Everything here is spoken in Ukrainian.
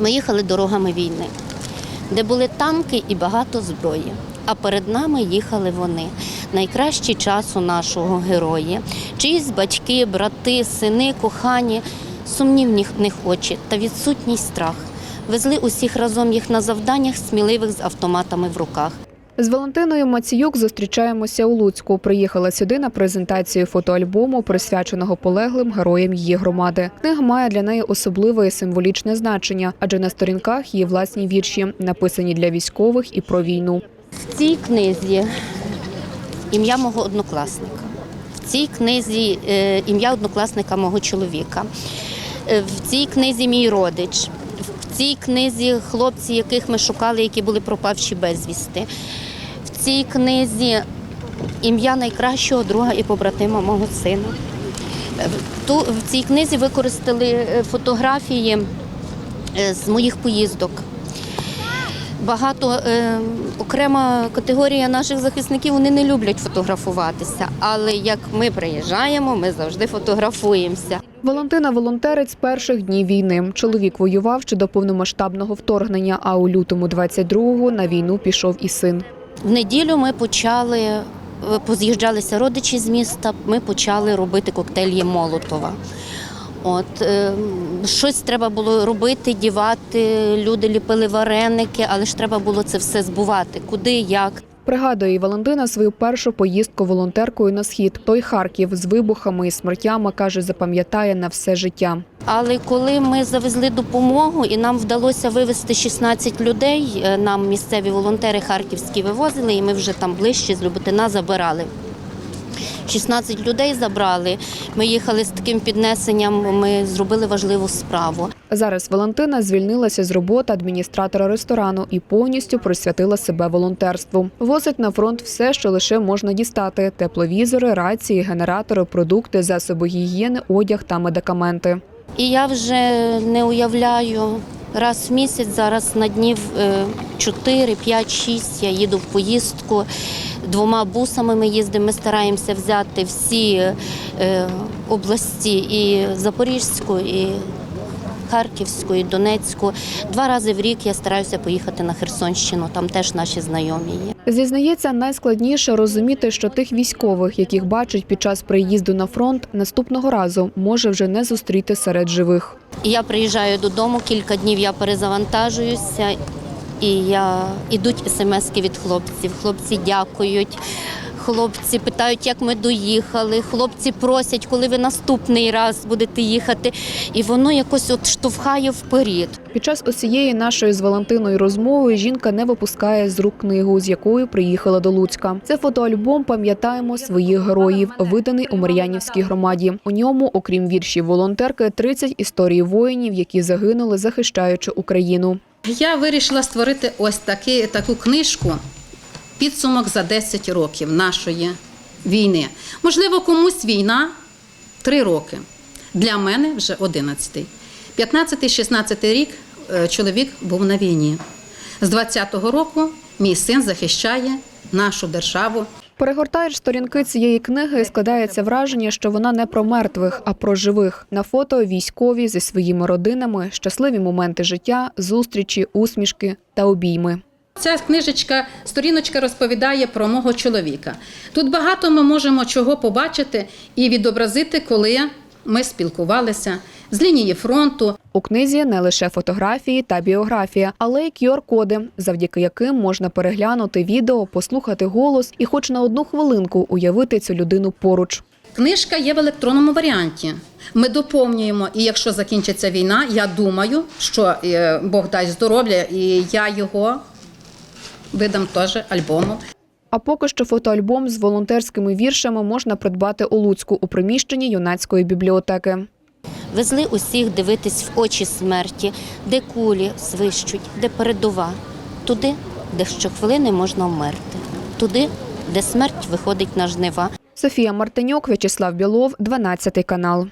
Ми їхали дорогами війни, де були танки і багато зброї. А перед нами їхали вони. Найкращі часу нашого герої. Чиїсь батьки, брати, сини, кохані, сумнівні в них очі та відсутній страх. Везли усіх разом їх на завданнях сміливих з автоматами в руках. З Валентиною Маціюк зустрічаємося у Луцьку. Приїхала сюди на презентацію фотоальбому, присвяченого полеглим героям її громади. Книга має для неї особливе і символічне значення, адже на сторінках її власні вірші, написані для військових і про війну. В цій книзі ім'я мого однокласника. В цій книзі е, ім'я однокласника мого чоловіка. Е, В цій книзі мій родич. Цій книзі хлопці, яких ми шукали, які були пропавші безвісти. В цій книзі ім'я найкращого друга і побратима мого сина. Ту, в цій книзі використали е, фотографії е, з моїх поїздок. Багато е, окрема категорія наших захисників вони не люблять фотографуватися. Але як ми приїжджаємо, ми завжди фотографуємося. Валентина волонтерець з перших днів війни. Чоловік воював ще до повномасштабного вторгнення. А у лютому 22-го на війну пішов і син. В неділю ми почали, е, поз'їжджалися родичі з міста. Ми почали робити коктейлі Молотова. От е, щось треба було робити, дівати. Люди ліпили вареники, але ж треба було це все збувати. Куди, як. Пригадує Валентина свою першу поїздку волонтеркою на схід. Той Харків з вибухами і смертями каже, запам'ятає на все життя. Але коли ми завезли допомогу і нам вдалося вивезти 16 людей, е, нам місцеві волонтери харківські вивозили, і ми вже там ближче з Люботина забирали. 16 людей забрали. Ми їхали з таким піднесенням. Ми зробили важливу справу. Зараз Валентина звільнилася з роботи адміністратора ресторану і повністю присвятила себе волонтерству. Возить на фронт все, що лише можна дістати: тепловізори, рації, генератори, продукти, засоби гігієни, одяг та медикаменти. І я вже не уявляю. Раз в місяць зараз на днів е, 4, 5, 6 я їду в поїздку. Двома бусами ми їздимо. Ми стараємося взяти всі е, області і Запорізьку, і Харківську, і Донецьку. Два рази в рік я стараюся поїхати на Херсонщину. Там теж наші знайомі є. Зізнається, найскладніше розуміти, що тих військових, яких бачить під час приїзду на фронт, наступного разу може вже не зустріти серед живих. Я приїжджаю додому, кілька днів я перезавантажуюся, і я ідуть смски від хлопців. Хлопці дякують. Хлопці питають, як ми доїхали. Хлопці просять, коли ви наступний раз будете їхати. І воно якось от штовхає вперед. Під час усієї нашої з Валентиною розмови жінка не випускає з рук книгу, з якою приїхала до Луцька. Це фотоальбом Пам'ятаємо своїх героїв, виданий у Мар'янівській громаді. У ньому, окрім віршів волонтерки, 30 історій воїнів, які загинули, захищаючи Україну. Я вирішила створити ось таки, таку книжку підсумок за 10 років нашої війни. Можливо, комусь війна 3 роки. Для мене вже 11. 15-16 рік е, чоловік був на війні. З 20-го року мій син захищає нашу державу. Перегортаєш сторінки цієї книги і складається враження, що вона не про мертвих, а про живих. На фото військові зі своїми родинами, щасливі моменти життя, зустрічі, усмішки та обійми. Ця книжечка, сторіночка розповідає про мого чоловіка. Тут багато ми можемо чого побачити і відобразити, коли ми спілкувалися з лінії фронту. У книзі не лише фотографії та біографія, але й QR-коди, завдяки яким можна переглянути відео, послухати голос і, хоч на одну хвилинку, уявити цю людину поруч. Книжка є в електронному варіанті. Ми доповнюємо, і якщо закінчиться війна, я думаю, що е, Бог дасть здоров'я, і я його видам теж альбомом. А поки що фотоальбом з волонтерськими віршами можна придбати у Луцьку у приміщенні юнацької бібліотеки. Везли усіх дивитись в очі смерті, де кулі свищуть, де передова, туди, де щохвилини можна вмерти, туди, де смерть виходить на жнива. Софія Мартинюк, В'ячеслав Білов, 12 канал.